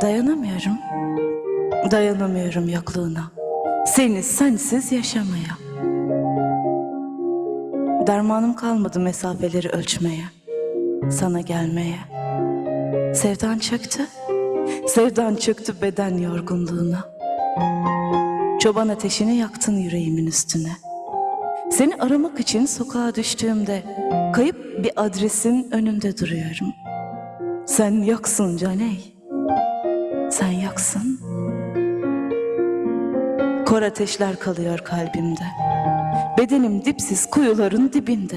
Dayanamıyorum. Dayanamıyorum yokluğuna. Seni sensiz yaşamaya. Dermanım kalmadı mesafeleri ölçmeye. Sana gelmeye. Sevdan çöktü. Sevdan çöktü beden yorgunluğuna. Çoban ateşini yaktın yüreğimin üstüne. Seni aramak için sokağa düştüğümde kayıp bir adresin önünde duruyorum. Sen yoksun Caney. Sen yoksun. Kor ateşler kalıyor kalbimde. Bedenim dipsiz kuyuların dibinde.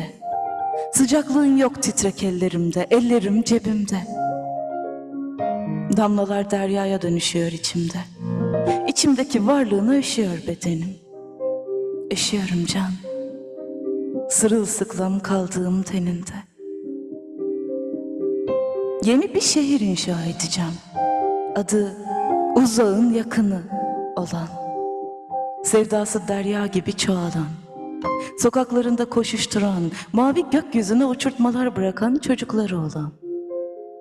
Sıcaklığın yok titrek ellerimde, ellerim cebimde. Damlalar deryaya dönüşüyor içimde. İçimdeki varlığına üşüyor bedenim. Üşüyorum can. Sırılsıklam kaldığım teninde. Yeni bir şehir inşa edeceğim. Adı uzağın yakını olan. Sevdası derya gibi çoğalan. Sokaklarında koşuşturan, mavi gökyüzüne uçurtmalar bırakan çocukları olan.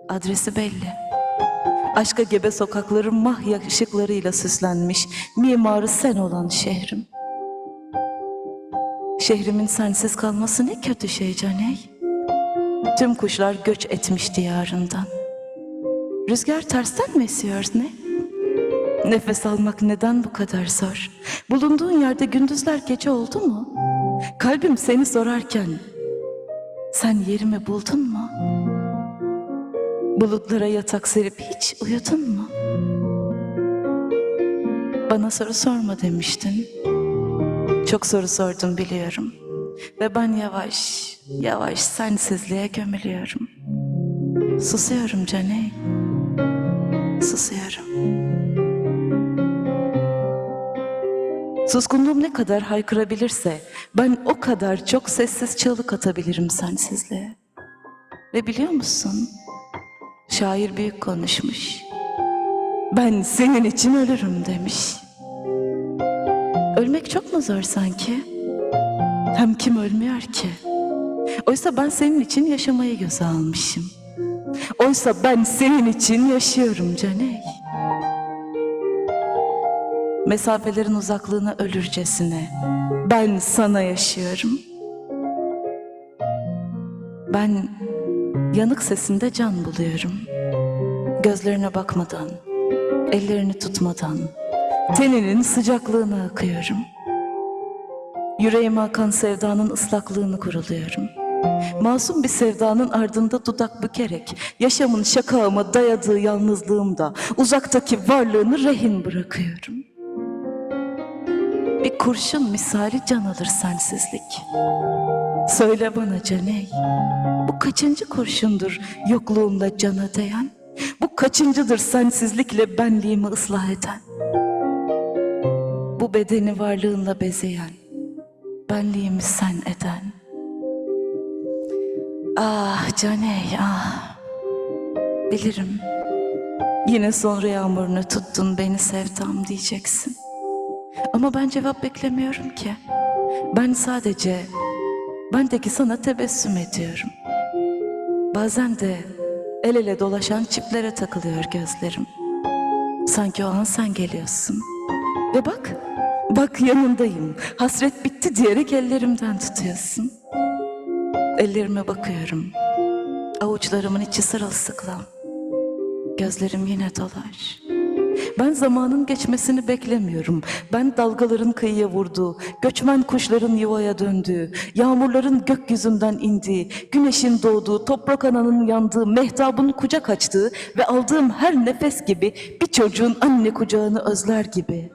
Adresi belli. Aşka gebe sokakların mah ışıklarıyla süslenmiş, mimarı sen olan şehrim. Şehrimin sensiz kalması ne kötü şey Caney. Tüm kuşlar göç etmiş diyarından. Rüzgar tersten mi esiyor ne? Nefes almak neden bu kadar zor? Bulunduğun yerde gündüzler gece oldu mu? Kalbim seni sorarken sen yerimi buldun mu? Bulutlara yatak serip hiç uyudun mu? Bana soru sorma demiştin. Çok soru sordum biliyorum. Ve ben yavaş, yavaş sensizliğe gömülüyorum. Susuyorum Caney. Susuyorum. Suskunluğum ne kadar haykırabilirse ben o kadar çok sessiz çığlık atabilirim sensizliğe. Ve biliyor musun? Şair büyük konuşmuş. Ben senin için ölürüm demiş. Ölmek çok mu zor sanki? Hem kim ölmüyor ki? Oysa ben senin için yaşamayı göze almışım. Oysa ben senin için yaşıyorum Caney. Mesafelerin uzaklığına ölürcesine ben sana yaşıyorum. Ben yanık sesinde can buluyorum. Gözlerine bakmadan, ellerini tutmadan, teninin sıcaklığına akıyorum. Yüreğime akan sevdanın ıslaklığını kuruluyorum. Masum bir sevdanın ardında dudak bükerek yaşamın şakağıma dayadığı yalnızlığımda uzaktaki varlığını rehin bırakıyorum. Bir kurşun misali can alır sensizlik. Söyle bana Caney, bu kaçıncı kurşundur yokluğumda cana değen? Bu kaçıncıdır sensizlikle benliğimi ıslah eden? Bu bedeni varlığınla bezeyen, benliğimi sen eden. Ah Caney ah, bilirim. Yine sonra yağmurunu tuttun beni sevdam diyeceksin. Ama ben cevap beklemiyorum ki. Ben sadece bendeki sana tebessüm ediyorum. Bazen de el ele dolaşan çiplere takılıyor gözlerim. Sanki o an sen geliyorsun. Ve bak, bak yanındayım. Hasret bitti diyerek ellerimden tutuyorsun. Ellerime bakıyorum. Avuçlarımın içi sırılsıklam. Gözlerim yine dolar. Ben zamanın geçmesini beklemiyorum. Ben dalgaların kıyıya vurduğu, göçmen kuşların yuvaya döndüğü, yağmurların gökyüzünden indiği, güneşin doğduğu, toprak ananın yandığı, mehtabın kucak açtığı ve aldığım her nefes gibi bir çocuğun anne kucağını özler gibi.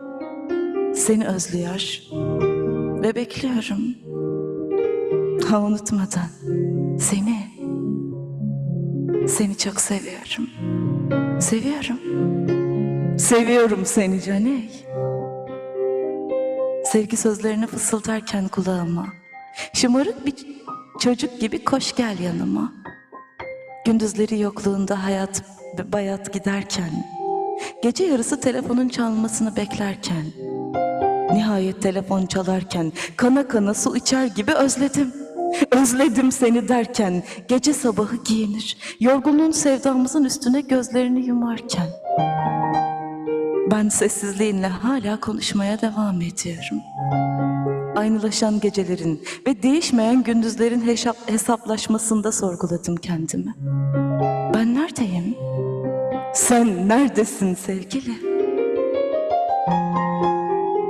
Seni özlüyor ve bekliyorum. Ha unutmadan seni, seni çok seviyorum. Seviyorum. Seviyorum seni Caney. Sevgi sözlerini fısıldarken kulağıma. Şımarık bir çocuk gibi koş gel yanıma. Gündüzleri yokluğunda hayat bayat giderken. Gece yarısı telefonun çalmasını beklerken. Nihayet telefon çalarken kana kana su içer gibi özledim. Özledim seni derken gece sabahı giyinir. Yorgunluğun sevdamızın üstüne gözlerini yumarken. Ben sessizliğinle hala konuşmaya devam ediyorum. Aynılaşan gecelerin ve değişmeyen gündüzlerin hesap- hesaplaşmasında sorguladım kendimi. Ben neredeyim? Sen neredesin sevgili?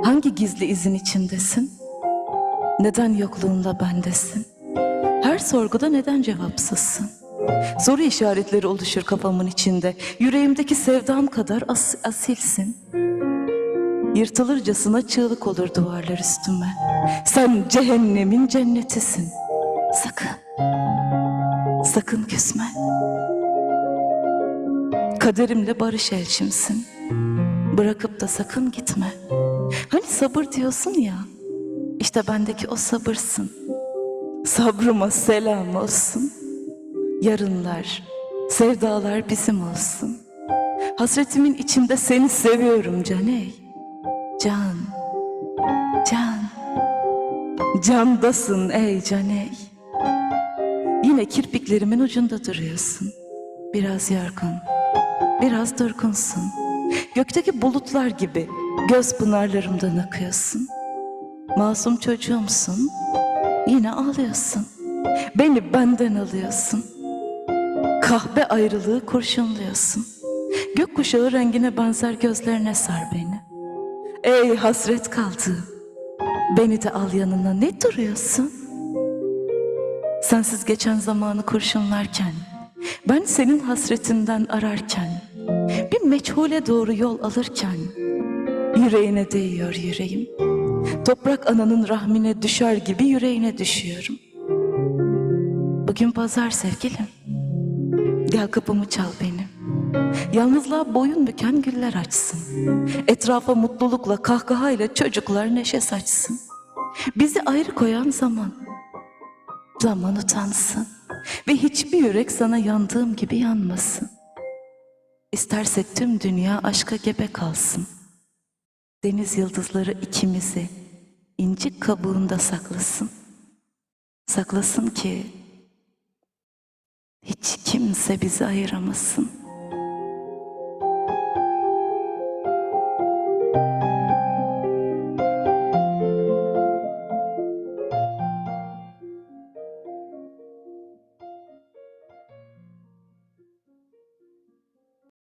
Hangi gizli izin içindesin? Neden yokluğunda bendesin? Her sorguda neden cevapsızsın? Soru işaretleri oluşur kafamın içinde. Yüreğimdeki sevdam kadar as- asilsin. Yırtılırcasına çığlık olur duvarlar üstüme. Sen cehennemin cennetisin. Sakın. Sakın küsme. Kaderimle barış elçimsin. Bırakıp da sakın gitme. Hani sabır diyorsun ya. İşte bendeki o sabırsın. Sabrıma selam olsun. Yarınlar, sevdalar bizim olsun. Hasretimin içinde seni seviyorum Caney. Can, can, candasın ey Caney. Yine kirpiklerimin ucunda duruyorsun. Biraz yorgun, biraz durgunsun. Gökteki bulutlar gibi göz pınarlarımdan akıyorsun. Masum çocuğumsun, yine ağlıyorsun. Beni benden alıyorsun. Kahve ayrılığı kurşunluyorsun. Gökkuşağı rengine benzer gözlerine sar beni. Ey hasret kaldı. Beni de al yanına ne duruyorsun? Sensiz geçen zamanı kurşunlarken, ben senin hasretinden ararken, bir meçhule doğru yol alırken, yüreğine değiyor yüreğim. Toprak ananın rahmine düşer gibi yüreğine düşüyorum. Bugün pazar sevgilim. Gel kapımı çal benim. Yalnızlığa boyun büken güller açsın. Etrafa mutlulukla, kahkahayla çocuklar neşe saçsın. Bizi ayrı koyan zaman. Zaman utansın. Ve hiçbir yürek sana yandığım gibi yanmasın. İsterse tüm dünya aşka gebe kalsın. Deniz yıldızları ikimizi incik kabuğunda saklasın. Saklasın ki hiç kimse bizi ayıramasın.